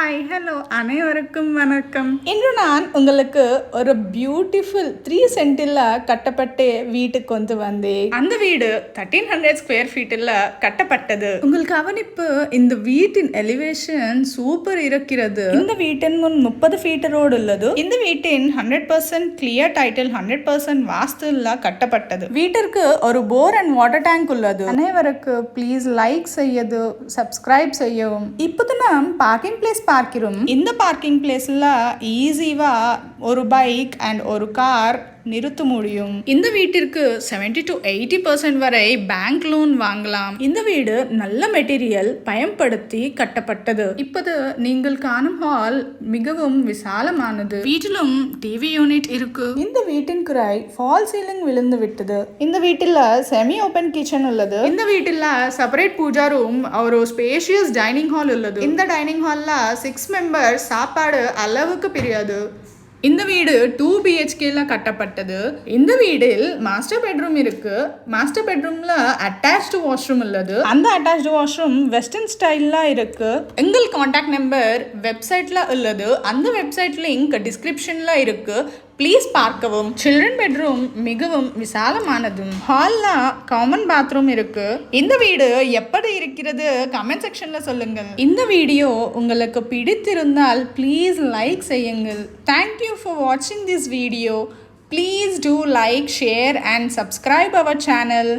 Hi hello அனைவருக்கும் வணக்கம். இன்று நான் உங்களுக்கு ஒரு பியூட்டிஃபுல் த்ரீ சென்டில் கட்டப்பட்ட வீட்டுக்கு கொண்டு வந்தேன். அந்த வீடு தேர்ட்டீன் ஹண்ட்ரட் ஸ்கொயர் ஃபீட்டில் கட்டப்பட்டது. உங்கள் கவனிப்பு இந்த வீட்டின் எலிவேஷன் சூப்பர் இருக்கிறது. இந்த வீட்டின் முன் முப்பது ஃபீட் ரோடு உள்ளது. இந்த வீட்டின் hundred percent clear title hundred percent வாஸ்துல கட்டப்பட்டது. வீட்டிற்கு ஒரு போர் அண்ட் வாட்டர் டேங்க் உள்ளது. அனைவருக்கு ப்ளீஸ் லைக் செய்யது சப்ஸ்கிரைப் செய்யவும். இப்போது நாம் பார்க்கிங் பிளேஸ் பார்க்கிறோம். இந்த பார்க்கிங் பிளேஸில் ஈஸிவா ஒரு பைக் அண்ட் ஒரு கார் நிறுத்த முடியும் இந்த வீட்டிற்கு 70 டு எயிட்டி பர்சன்ட் வரை பேங்க் லோன் வாங்கலாம். இந்த வீடு நல்ல மெட்டீரியல் பயன்படுத்தி கட்டப்பட்டது. இப்போது நீங்கள் காணும் ஹால் மிகவும் விசாலமானது. வீட்டிலும் டிவி யூனிட் இருக்கு. இந்த வீட்டின் குறை ஃபால் சீலிங் விழுந்து விட்டது. இந்த வீட்டில் செமி ஓபன் கிச்சன் உள்ளது. இந்த வீட்டில் செப்பரேட் பூஜா ரூம் ஒரு ஸ்பேஷியஸ் டைனிங் ஹால் உள்ளது. இந்த டைனிங் ஹால்ல சிக்ஸ் மெம்பர்ஸ் சாப்பாடு அளவுக்கு பிரியாது. இந்த வீடு டூ பிஹெச்கேல கட்டப்பட்டது. இந்த வீடில் மாஸ்டர் பெட்ரூம் இருக்கு. மாஸ்டர் பெட்ரூம்ல அட்டாச்டு வாஷ்ரூம் உள்ளது. அந்த அட்டாச்டு வாஷ்ரூம் வெஸ்டர்ன் ஸ்டைல்ல இருக்கு. எங்கள் காண்டாக்ட் நம்பர் வெப்சைட்ல உள்ளது. அந்த வெப்சைட் லிங்க் டிஸ்கிரிப்ஷன்ல இருக்கு. ப்ளீஸ் பார்க்கவும். சில்ட்ரன் பெட்ரூம் மிகவும் விசாலமானதும். ஹாலில் காமன் பாத்ரூம் இருக்கு. இந்த வீடு எப்படி இருக்கிறது? கமெண்ட் செக்ஷன்ல சொல்லுங்கள். இந்த வீடியோ உங்களுக்கு பிடித்திருந்தால் ப்ளீஸ் லைக் செய்யுங்கள். தேங்க்யூ ஃபார் வாட்சிங் this video please do like share and subscribe our channel